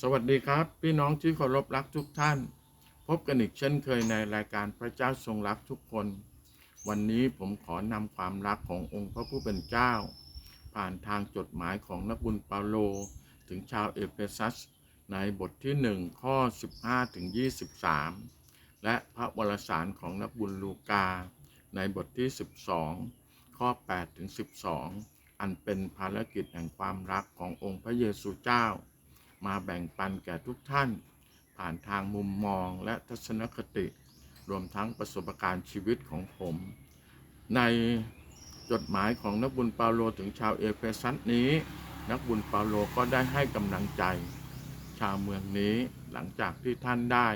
สวัสดีครับ พี่น้องที่เคารพรักทุกท่าน พบกันอีกเช่นเคยในรายการพระเจ้าทรงรักทุกคน วันนี้ผมขอนำความรักขององค์พระผู้เป็นเจ้า ผ่านทางจดหมายของนักบุญเปาโล ถึงชาวเอเฟซัส ในบทที่ 1 ข้อ 15ถึง23 และพระวรสารของนักบุญลูกา ในบทที่ 12 ข้อ8ถึง12 อันเป็นภารกิจแห่งความรักขององค์พระเยซูเจ้า มาแบ่งปันแก่ทุกท่าน ผ่านทางมุมมองและทัศนคติ รวมทั้งประสบการณ์ชีวิตของผม ในจดหมายของนักบุญเปาโลถึงชาวเอเฟซัสนี้ นักบุญเปาโลก็ได้ให้กำลังใจ ชาวเมืองนี้หลังจากที่ท่านได้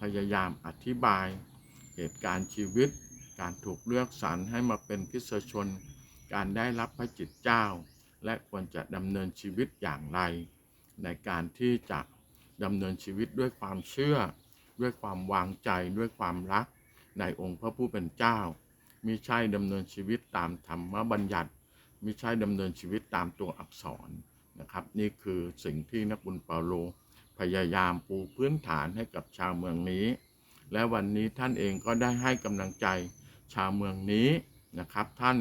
พยายามอธิบาย เหตุการณ์ชีวิต การถูกเลือกสรรให้มาเป็นคริสตชน การได้รับพระจิตเจ้า และควรจะดำเนินชีวิตอย่างไร ในการที่จะดำเนินชีวิตด้วยความเชื่อ ด้วยความวางใจด้วยความรักในองค์พระผู้เป็นเจ้ามิใช่ดำเนินชีวิตตามธรรมบัญญัติมิใช่ดำเนินชีวิตตามตัวอักษรนะครับ นี่คือสิ่งที่นักบุญเปาโล พยายามปูพื้นฐานให้กับชาวเมืองนี้ และวันนี้ท่านเองก็ได้ให้กำลังใจชาวเมืองนี้นะครับ ท่าน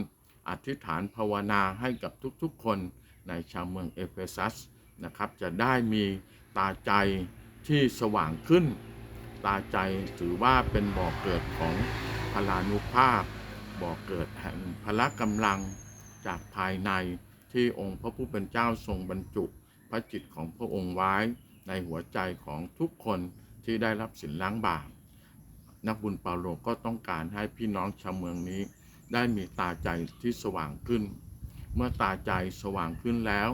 อธิษฐานภาวนาให้กับทุกๆคนในชาวเมืองเอเฟซัส นะครับ จะได้มีตาใจที่สว่างขึ้น ตาใจถือว่าเป็นบ่อกเกิดของพลานุภาพ บ่อกเกิดแห่งพละกำลังจากภายในที่องค์พระผู้เป็นเจ้าทรงบรรจุพระจิตของพระองค์ไว้ในหัวใจของทุกคนที่ได้รับสินล้างบาปนักบุญเปาโลก็ต้องการให้พี่น้องชาวเมืองนี้ ได้มีตาใจที่สว่างขึ้น เมื่อตาใจสว่างขึ้นแล้ว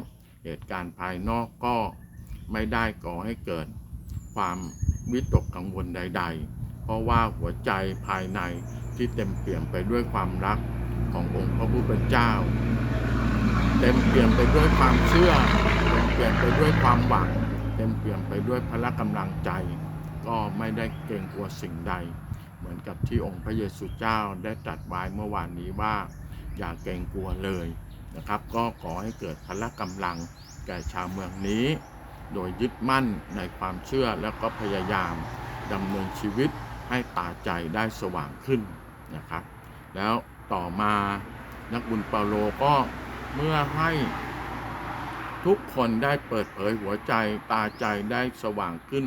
เหตุการณ์ภายนอกก็ไม่ได้ก่อให้เกิดความวิตกกังวลใด ๆ เพราะว่าหัวใจภายในที่เต็มเปี่ยมไปด้วยความรักขององค์พระผู้เป็นเจ้า เต็มเปี่ยมไปด้วยความเชื่อ เต็มเปี่ยมไปด้วยความหวัง เต็มเปี่ยมไปด้วยพละกำลังใจ ก็ไม่ได้เกรงกลัวสิ่งใด เหมือนกับที่องค์พระเยซูเจ้าได้ตรัสไว้เมื่อวานนี้ว่า อย่าเกรงกลัวเลย นะครับ ก็ขอให้เกิดพละกำลังแก่ชาวเมืองนี้ โดยยึดมั่นในความเชื่อแล้วก็พยายามดำเนินชีวิตให้ตาใจได้สว่างขึ้นนะครับ แล้วต่อมานักบุญเปาโลก็เมื่อให้ทุกคนได้เปิดเผยหัวใจตาใจได้สว่างขึ้น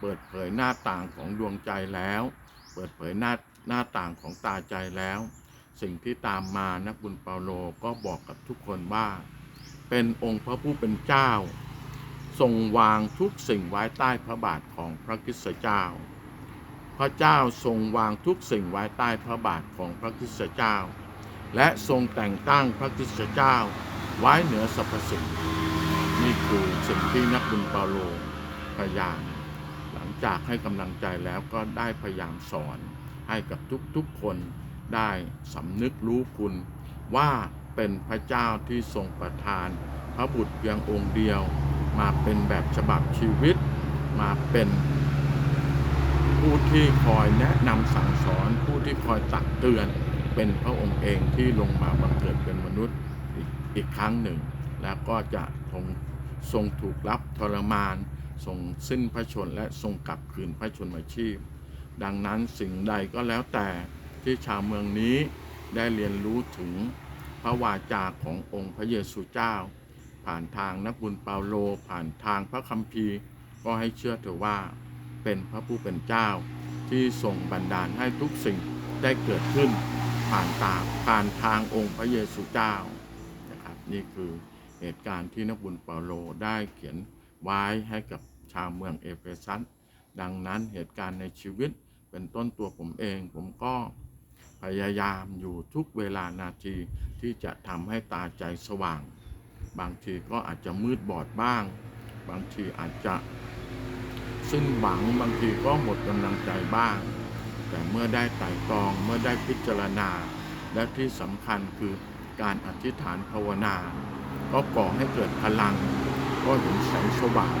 เปิดเผยหน้าต่างของดวงใจแล้ว เปิดเผยหน้าหน้าต่างของตาใจแล้ว สิ่งที่ตามมานักบุญเปาโลก็บอกกับทุกคนว่า เป็นองค์พระผู้เป็นเจ้า ทรงวางทุกสิ่งไว้ใต้พระบาทของพระคริสตเจ้า พระเจ้าทรงวางทุกสิ่งไว้ใต้พระบาทของพระคริสตเจ้า และทรงแต่งตั้งพระคริสตเจ้า ไว้เหนือสรรพสิ่งนี่คือสิ่งที่นักบุญเปาโลพยายามหลังจากให้กำลังใจแล้วก็ได้พยายามสอนให้กับทุกๆคน ได้สำนึกรู้คุณว่าเป็นพระเจ้าที่ทรงประทาน พระบุตรเพียงองค์เดียว มาเป็นแบบฉบับชีวิต มาเป็นผู้ที่คอยแนะนำสั่งสอนผู้ที่คอยตักเตือน เป็นพระองค์เองที่ลงมาบังเกิดเป็นมนุษย์อีกครั้งหนึ่ง แล้วก็จะทรงทรงถูกรับทรมานทรงสิ้นพระชนและทรงกลับคืนพระชนมาชีพ ดังนั้นสิ่งใดก็แล้วแต่ ที่ชาวเมืองนี้ได้เรียนรู้ถึงพระวาจาขององค์พระเยซูเจ้า ผ่านทางนักบุญเปาโล ผ่านทางพระคัมภีร์ ก็ให้เชื่อเถอะว่า เป็นพระผู้เป็นเจ้า ที่ทรงบันดาลให้ทุกสิ่งได้เกิดขึ้น ผ่านตาผ่านทางองค์พระเยซูเจ้านะครับนี่คือเหตุการณ์ที่นักบุญเปาโลได้เขียนไว้ให้กับชาวเมืองเอเฟซัสดังนั้นเหตุการณ์ในชีวิตเป็นต้นตัวผมเองผมก็ พยายามอยู่ทุกเวลานาทีที่จะทำให้ตาใจสว่าง บางทีก็อาจจะมืดบอดบ้าง บางทีอาจจะสิ้นหวังบางทีก็หมดกำลังใจบ้าง แต่เมื่อได้ไต่ตรองเมื่อได้พิจารณา และที่สำคัญคือการอธิษฐานภาวนา ก็ก่อให้เกิดพลัง ก็เห็นแสงสว่าง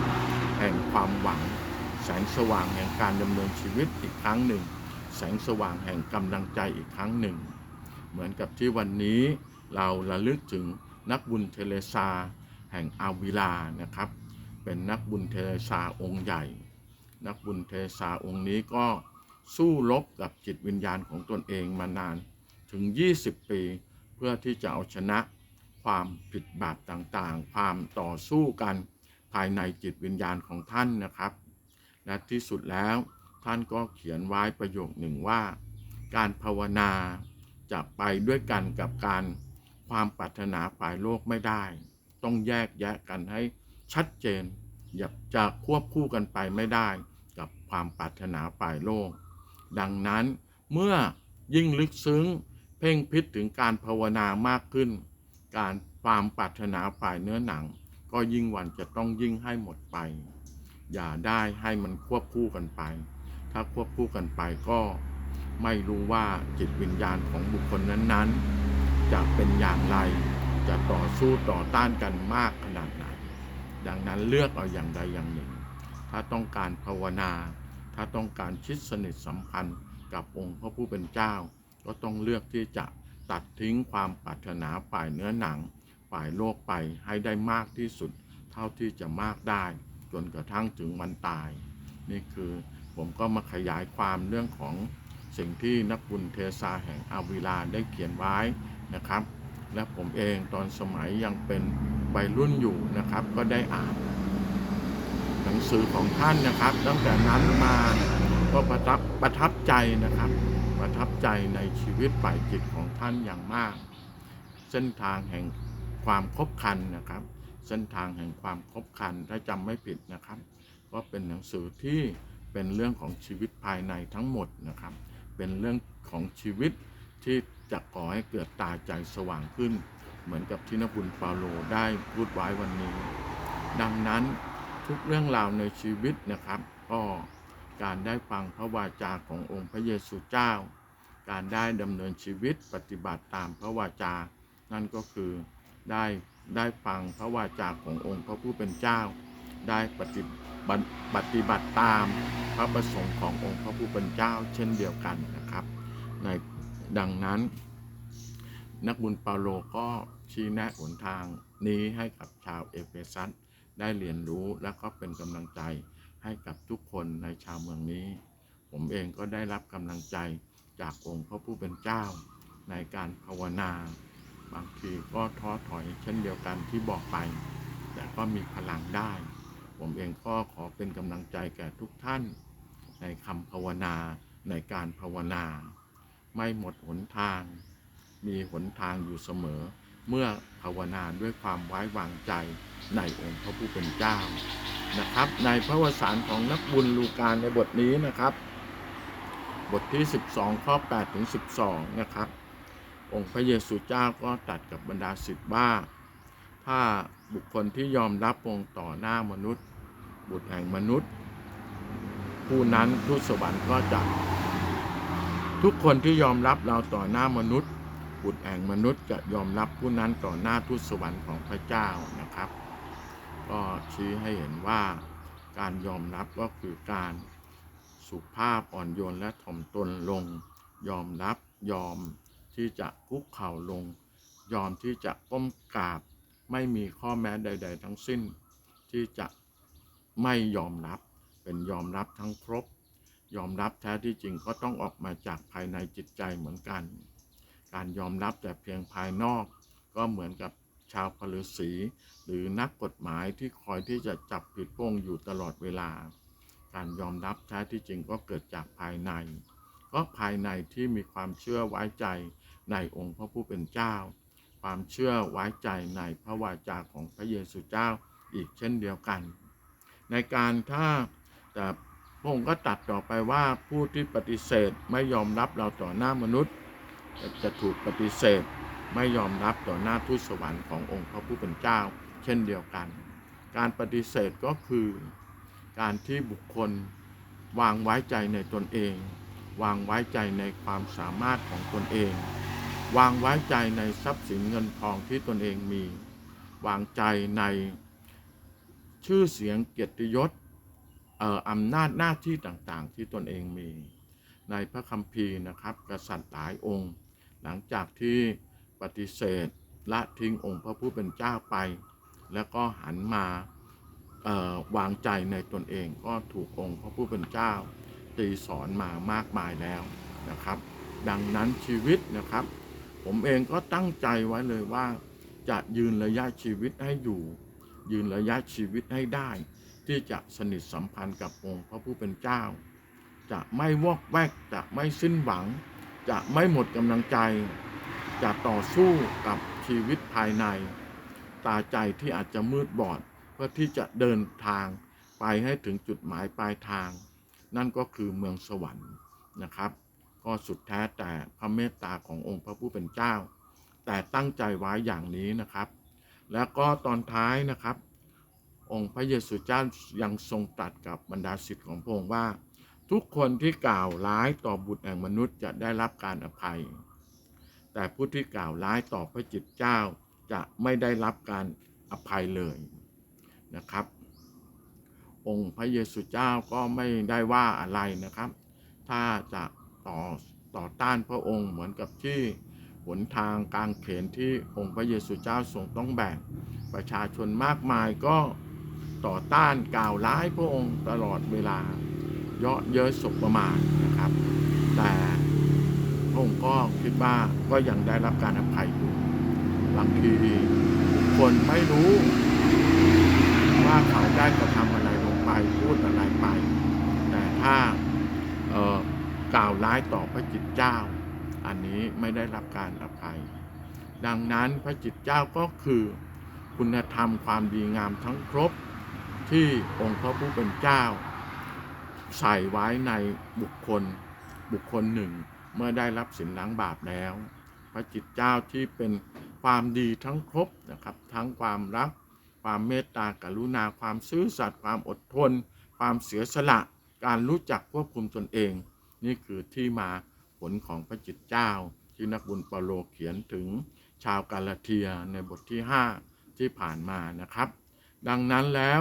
แห่งความหวัง แสงสว่างแห่งการดำเนินชีวิตอีกครั้งหนึ่ง แสงสว่างแห่งกำลังใจอีกครั้งหนึ่ง เหมือนกับที่วันนี้เราระลึกถึงนักบุญเทเลซา แห่งอาวิลานะครับ เป็นนักบุญเทเรซาองค์ใหญ่ นักบุญเทเรซาองค์นี้ก็สู้รบกับจิตวิญญาณของตนเองมานานถึง 20 ปี เพื่อที่จะเอาชนะความผิดบาปต่างๆ ความต่อสู้กันภายในจิตวิญญาณของท่านนะครับ และที่สุดแล้ว ท่านก็เขียนไว้ประโยคหนึ่งว่า การภาวนาจะไปด้วยกันกับการความปรารถนาฝ่ายโลกไม่ได้ ต้องแยกแยะกันให้ชัดเจน อย่าจะควบคู่กันไปไม่ได้กับความปรารถนาฝ่ายโลก ดังนั้นเมื่อยิ่งลึกซึ้ง เพ่งพิษถึงการภาวนามากขึ้น การความปรารถนาฝ่ายเนื้อหนัง ก็ยิ่งวันจะต้องยิ่งให้หมดไป อย่าได้ให้มันควบคู่กันไป ถ้าควบคู่กันไปก็ไม่รู้ว่าจิตวิญญาณของบุคคลนั้นๆ จะเป็นอย่างไร จะต่อสู้ต่อต้านกันมากขนาดไหน ดังนั้นเลือกเอาอย่างใดอย่างหนึ่ง ถ้าต้องการภาวนา ถ้าต้องการชิดสนิทสัมพันธ์กับองค์พระผู้เป็นเจ้า ก็ต้องเลือกที่จะตัดทิ้งความปรารถนาฝ่ายเนื้อหนังฝ่ายโลกไปให้ได้มากที่สุด เท่าที่จะมากได้ จนกระทั่งถึงวันตาย นี่คือ ผมก็มาขยายความเรื่องของสิ่งที่นักบุญเทซาแห่งอาวิลาได้เขียนไว้นะครับ และผมเองตอนสมัยยังเป็นวัยรุ่นอยู่นะครับ ก็ได้อ่านหนังสือของท่านนะครับ ตั้งแต่นั้นมาก็ประทับประทับใจนะครับ ประทับใจในชีวิตฝ่ายจิตของท่านอย่างมาก เส้นทางแห่งความคบคันนะครับ เส้นทางแห่งความคบคันถ้าจำไม่ผิดนะครับ ก็เป็นหนังสือที่ เป็นเรื่องของชีวิตภายในทั้งหมดนะครับ เป็นเรื่องของชีวิตที่จะก่อให้เกิดตาใจสว่างขึ้น เหมือนกับที่นบุญเปาโลได้พูดไว้วันนี้ ดังนั้นทุกเรื่องราวในชีวิตนะครับ ก็การได้ฟังพระวาจาขององค์พระเยซูเจ้า การได้ดำเนินชีวิตปฏิบัติตามพระวาจา นั่นก็คือได้ได้ฟังพระวาจาขององค์พระผู้เป็นเจ้า ได้ปฏิบัติ ปฏิบัติตามพระประสงค์ขององค์พระผู้เป็นเจ้าเช่นเดียวกันนะครับในดังนั้น นักบุญเปาโลก็ชี้แนะหนทางนี้ให้กับชาวเอเฟซัสได้เรียนรู้และก็เป็นกำลังใจให้กับทุกคนในชาวเมืองนี้ ผมเองก็ได้รับกำลังใจจากองค์พระผู้เป็นเจ้า ในการภาวนา บางทีก็ท้อถอยเช่นเดียวกันที่บอกไป แต่ก็มีพลังได้ ผมเองก็ขอเป็นกำลังใจแก่ทุกท่าน ในคำภาวนาในการภาวนา ไม่หมดหนทาง มีหนทางอยู่เสมอ เมื่อภาวนาด้วยความไว้วางใจในองค์พระผู้เป็นเจ้านะครับ ในพระวสารของนักบุญลูกาในบทนี้นะครับ บทที่ 12 ข้อ8ถึง12 นะครับ องค์พระเยซูเจ้าก็ตัดกับบรรดาศิษย์ว่า ถ้าบุคคลที่ยอมรับองค์ต่อหน้ามนุษย์ บุตรแห่งมนุษย์ ผู้นั้นทูตสวรรค์ก็จะทุกคนที่ยอมรับเราต่อหน้ามนุษย์ บุตรแห่งมนุษย์จะยอมรับผู้นั้นต่อหน้าทูตสวรรค์ของพระเจ้านะครับ ก็ชี้ให้เห็นว่าการยอมรับก็คือการสุภาพอ่อนโยนและถ่อมตนลง ยอมรับยอมที่จะคุกเข่าลง ยอมที่จะก้มกราบ ไม่มีข้อแม้ใด ๆ ทั้งสิ้น ที่จะไม่ยอมรับเป็นยอมรับทั้งครบ ยอมรับแท้ที่จริงก็ต้องออกมาจากภายในจิตใจเหมือนกัน การยอมรับแต่เพียงภายนอก ก็เหมือนกับชาวพลือศีหรือนักกฎหมายที่คอยที่จะจับผิดโป้งอยู่ตลอดเวลา การยอมรับแท้ที่จริงก็เกิดจากภายใน ก็ภายในที่มีความเชื่อไว้ใจในองค์พระผู้เป็นเจ้า ความเชื่อไว้ใจในพระวาจาของพระเยซูเจ้าอีกเช่นเดียวกัน ในการถ้าแต่พระองค์ก็ตัดต่อไปว่าผู้ที่ปฏิเสธไม่ยอมรับเราต่อหน้ามนุษย์ จะถูกปฏิเสธไม่ยอมรับต่อหน้าทูตสวรรค์ขององค์พระผู้เป็นเจ้า เช่นเดียวกัน การปฏิเสธก็คือ การที่บุคคลวางไว้ใจในตนเอง วางไว้ใจในความสามารถของตนเอง วางไว้ใจในทรัพย์สินเงินทองที่ตนเองมี วางใจในชื่อเสียงเกียรติยศอำนาจหน้าที่ต่างๆ ที่ตนเองมี ในพระคัมภีร์นะครับ กษัตริย์หลายองค์ หลังจากที่ปฏิเสธละทิ้งองค์พระผู้เป็นเจ้าไป แล้วก็หันมาวางใจในตนเองก็ถูกองค์พระผู้เป็นเจ้า ตีสอนมามากมายแล้วนะครับ ดังนั้นชีวิตนะครับ ผมเองก็ตั้งใจไว้เลยว่า จะยืนระยะชีวิตให้อยู่ ยืนระยะชีวิตให้ได้ ที่จะสนิทสัมพันธ์กับองค์พระผู้เป็นเจ้า จะไม่วอกแวกจะไม่สิ้นหวัง จะไม่หมดกำลังใจ จะต่อสู้กับชีวิตภายใน ตาใจที่อาจจะมืดบอดเพื่อที่จะเดินทางไปให้ถึงจุดหมายปลายทาง นั่นก็คือเมืองสวรรค์นะครับ ก็สุดแท้แต่พระเมตตาขององค์พระผู้เป็นเจ้า แต่ตั้งใจไว้อย่างนี้นะครับ แล้วก็ตอนท้ายนะครับ องค์พระเยซูเจ้ายังทรงตรัสกับบรรดาศิษย์ของพระองค์ว่า ทุกคนที่กล่าวร้ายต่อบุตรแห่งมนุษย์จะได้รับการอภัย แต่ผู้ที่กล่าวร้ายต่อพระจิตเจ้าจะไม่ได้รับการอภัยเลยนะครับ องค์พระเยซูเจ้าก็ไม่ได้ว่าอะไรนะครับ ถ้าจะ ต่อต่อต้านพระองค์เหมือนกับที่หนทางกลางเขนที่องค์พระเยซูเจ้าทรงต้องแบกประชาชนมากมายก็ต่อต้านกล่าวร้ายพระองค์ตลอดเวลา เยาะเย้ยสบประมาทนะครับ แต่พระองค์ก็คิดว่าก็ยังได้รับการอภัยอยู่บางทีบุคคลไม่รู้ว่าเขาได้กระทำอะไรลงไปพูดอะไรไป แต่ถ้าเออ กล่าวร้ายต่อพระจิตเจ้า อันนี้ไม่ได้รับการอภัย ดังนั้นพระจิตเจ้าก็คือ คุณธรรมความดีงามทั้งครบที่องค์พระผู้เป็นเจ้า ใส่ไว้ในบุคคลบุคคลหนึ่ง เมื่อได้รับสินล้างบาปแล้ว พระจิตเจ้าที่เป็นความดีทั้งครบนะครับ ทั้งความรัก ความเมตตากรุณาความซื่อสัตย์ความอดทน ความเสียสละ การรู้จักควบคุมตนเอง นี่คือที่มาผลของพระจิตเจ้า ที่นักบุญเปาโลเขียนถึงชาวกาลาเทียในบทที่ 5 ที่ผ่านมานะครับ ดังนั้นแล้ว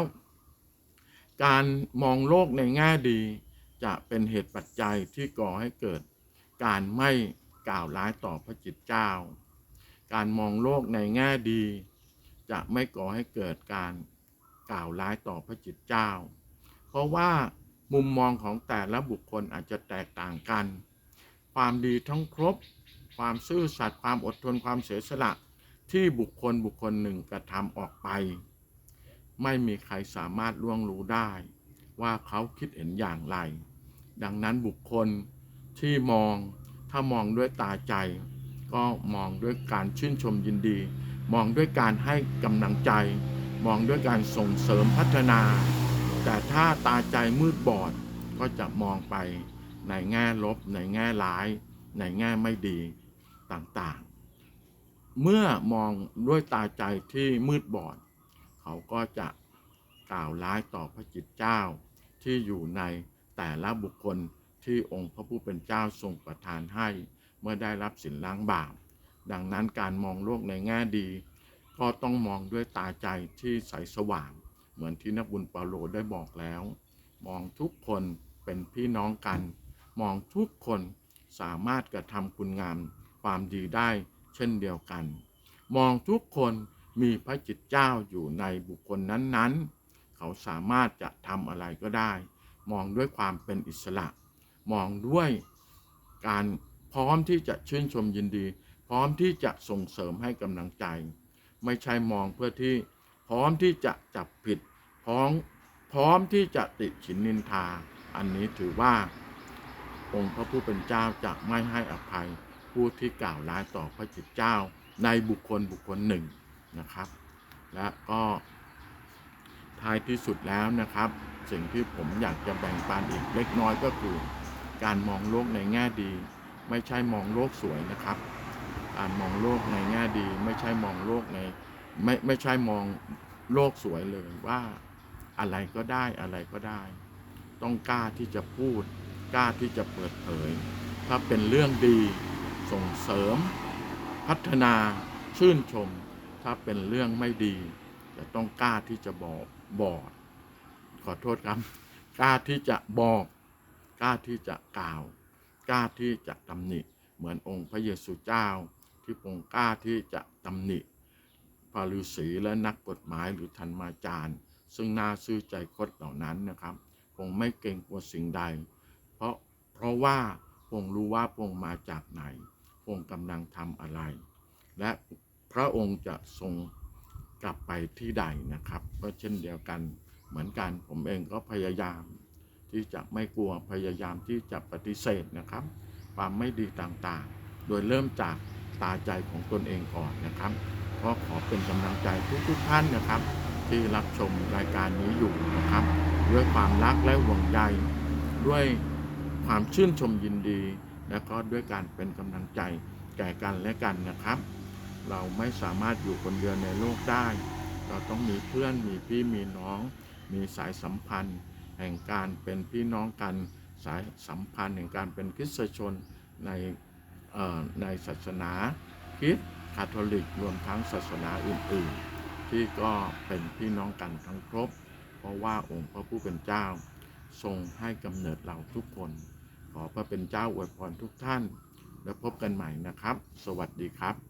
การมองโลกในแง่ดี จะเป็นเหตุปัจจัยที่ก่อให้เกิด การไม่กล่าวร้ายต่อพระจิตเจ้า การมองโลกในแง่ดี จะไม่ก่อให้เกิดการกล่าวร้ายต่อพระจิตเจ้า เพราะว่า มุมมองของแต่ละบุคคลอาจจะแตกต่างกัน ความดีทั้งครบ ความซื่อสัตย์ความอดทนความเสียสละที่บุคคลบุคคลหนึ่งกระทำออกไป ไม่มีใครสามารถล่วงรู้ได้ ว่าเขาคิดเห็นอย่างไร ดังนั้นบุคคลที่มองถ้ามองด้วยตาใจ ก็มองด้วยการชื่นชมยินดี มองด้วยการให้กำลังใจ มองด้วยการส่งเสริมพัฒนา แต่ถ้าตาใจมืดบอดก็จะมองไปในแง่ลบ ในแง่ร้าย ในแง่ไม่ดีต่างๆ เมื่อมองด้วยตาใจที่มืดบอด เขาก็จะกล่าวร้ายต่อพระจิตเจ้า ที่อยู่ในแต่ละบุคคลที่องค์พระผู้เป็นเจ้าทรงประทานให้ เมื่อได้รับสินล้างบาปดังนั้นการมองโลกในแง่ดี ก็ต้องมองด้วยตาใจที่ใสสว่าง เหมือนที่นักบุญเปาโลได้บอกแล้ว มองทุกคนเป็นพี่น้องกัน มองทุกคนสามารถกระทำคุณงามความดีได้เช่นเดียวกัน มองทุกคนมีพระจิตเจ้าอยู่ในบุคคลนั้นๆ เขาสามารถจะทำอะไรก็ได้ มองด้วยความเป็นอิสระ มองด้วยการพร้อมที่จะชื่นชมยินดี พร้อมที่จะส่งเสริมให้กำลังใจ ไม่ใช่มองเพื่อที่พร้อมที่จะจับผิด พร้อมพร้อมที่จะติฉินนินทา อันนี้ถือว่า องค์พระผู้เป็นเจ้าจะไม่ให้อภัย ผู้ที่กล่าวร้ายต่อพระจิตเจ้า ในบุคคลบุคคลหนึ่งนะครับ และก็ท้ายที่สุดแล้วนะครับ สิ่งที่ผมอยากจะแบ่งปันอีกเล็กน้อยก็คือ การมองโลกในแง่ดี ไม่ใช่มองโลกสวยนะครับ การมองโลกในแง่ดี ไม่ใช่มองโลกในไม่ไม่ใช่มองโลกสวยเลยว่า อะไรก็ได้อะไรก็ได้ ต้องกล้าที่จะพูด กล้าที่จะเปิดเผย ถ้าเป็นเรื่องดีส่งเสริม พัฒนาชื่นชม ถ้าเป็นเรื่องไม่ดี จะต้องกล้าที่จะบอกบอกขอโทษครับ กล้าที่จะบอก กล้าที่จะกล่าว กล้าที่จะตำหนิ เหมือนองค์พระเยซูเจ้า ที่พรงกล้าที่จะตำหนิฟาริสีและนักกฎหมายหรือธรรมาจารย์ ซึ่งนาซื่อใจคดเหล่านั้นนะครับคงไม่เกรงกลัวสิ่งใด เพราะเพราะว่าพระองค์รู้ว่าพระองค์มาจากไหนพระองค์กำลังทำอะไร และพระองค์จะทรงกลับไปที่ใดนะครับ ก็เช่นเดียวกันเหมือนกันผมเองก็พยายาม ที่จะไม่กลัวพยายามที่จะปฏิเสธนะครับ ความไม่ดีต่างๆ โดยเริ่มจากตาใจของตนเองก่อนนะครับ ก็ขอเป็นกำลังใจทุกๆท่านนะครับ ที่รับชมรายการนี้อยู่นะครับ ด้วยความรักและห่วงใยด้วยความชื่นชมยินดี และก็ด้วยการเป็นกำลังใจแก่กันและกันนะครับ เราไม่สามารถอยู่คนเดียวในโลกได้ เราต้องมีเพื่อนมีพี่มีน้อง มีสายสัมพันธ์ แห่งการเป็นพี่น้องกันสายสัมพันธ์แห่งการเป็นคริสตชนในในศาสนาคริสต์คาทอลิกรวมทั้งศาสนาอื่น ๆ ที่ก็เป็นพี่น้องกันทั้งครบ เพราะว่าองค์พระผู้เป็นเจ้า ทรงให้กำเนิดเราทุกคน ขอพระเป็นเจ้าอวยพรทุกท่าน แล้วพบกันใหม่นะครับ สวัสดีครับ